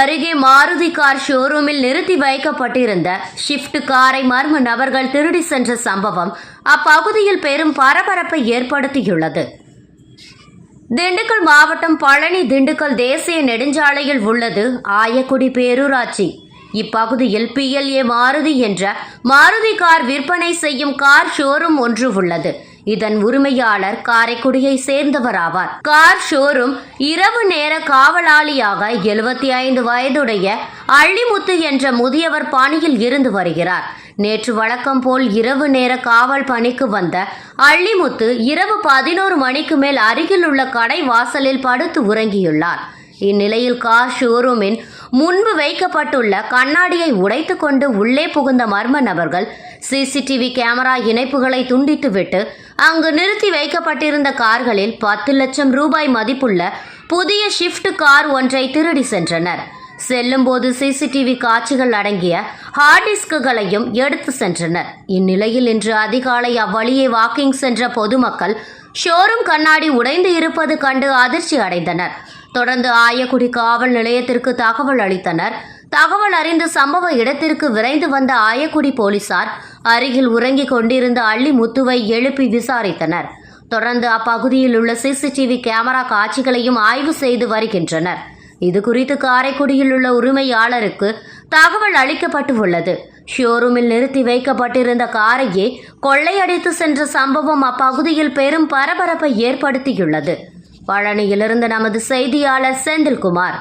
அருகே மாருதி கார் ஷோரூமில் நிறுத்தி வைக்கப்பட்டிருந்த ஷிஃப்ட் காரை மர்ம நபர்கள் திருடி சென்ற சம்பவம் அப்பகுதியில் பெரும் பரபரப்பை ஏற்படுத்தியுள்ளது. திண்டுக்கல் மாவட்டம் பழனி திண்டுக்கல் தேசிய நெடுஞ்சாலையில் உள்ளது ஆயக்குடி பேரூராட்சி. இப்பகுதியில் பிஎல்ஏ மாருதி என்ற மாருதி கார் விற்பனை செய்யும் கார் ஷோரூம் ஒன்று உள்ளது. இதன் உரிமையாளர் காரைக்குடியை சேர்ந்தவராவார். கார் ஷோரூம் இரவு நேர காவலாளியாக எழுபத்தி ஐந்து வயதுடைய அள்ளிமுத்து என்ற முதியவர் பாணியில் இருந்து வருகிறார். நேற்று வழக்கம் போல் இரவு நேர காவல் பணிக்கு வந்த அள்ளிமுத்து இரவு பதினோரு மணிக்கு மேல் அருகில் உள்ள கடை வாசலில் படுத்து உறங்கியுள்ளார். இந்நிலையில் கார் ஷோரூமின் முன்பு வைக்கப்பட்டுள்ள கண்ணாடியை உடைத்துக்கொண்டு உள்ளே புகுந்த மர்ம நபர்கள் சிசிடிவி கேமரா இணைப்புகளை துண்டித்துவிட்டு அங்கு நிறுத்தி வைக்கப்பட்டிருந்த கார்களில் பத்து லட்சம் ரூபாய் மதிப்புள்ள புதிய ஷிஃப்ட் கார் ஒன்றை திருடி சென்றனர். செல்லும்போது சிசிடிவி காட்சிகள் அடங்கிய ஹார்ட் டிஸ்குகளையும் எடுத்து சென்றனர். இந்நிலையில் இன்று அதிகாலை அவ்வழியே வாக்கிங் சென்ற பொதுமக்கள் ஷோரூம் கண்ணாடி உடைந்து இருப்பது கண்டு அதிர்ச்சி அடைந்தனர். தொடர்ந்து ஆயக்குடி காவல் நிலையத்திற்கு தகவல் அளித்தனர். தகவல் அறிந்து சம்பவ இடத்திற்கு விரைந்து வந்த ஆயக்குடி போலீசார் அருகில் உறங்கிக் கொண்டிருந்த அள்ளி முத்துவை எழுப்பி விசாரித்தனர். தொடர்ந்து அப்பகுதியில் உள்ள சிசிடிவி கேமரா காட்சிகளையும் ஆய்வு செய்து வருகின்றனர். இது குறித்து காரைக்குடியில் உள்ள உரிமையாளருக்கு தகவல் அளிக்கப்பட்டு உள்ளது ஷோரூமில் நிறுத்தி வைக்கப்பட்டிருந்த காரையே கொள்ளையடித்து சென்ற சம்பவம் அப்பகுதியில் பெரும் பரபரப்பை ஏற்படுத்தியுள்ளது. பழனியிலிருந்து நமது செய்தியாளர் செந்தில்குமார்.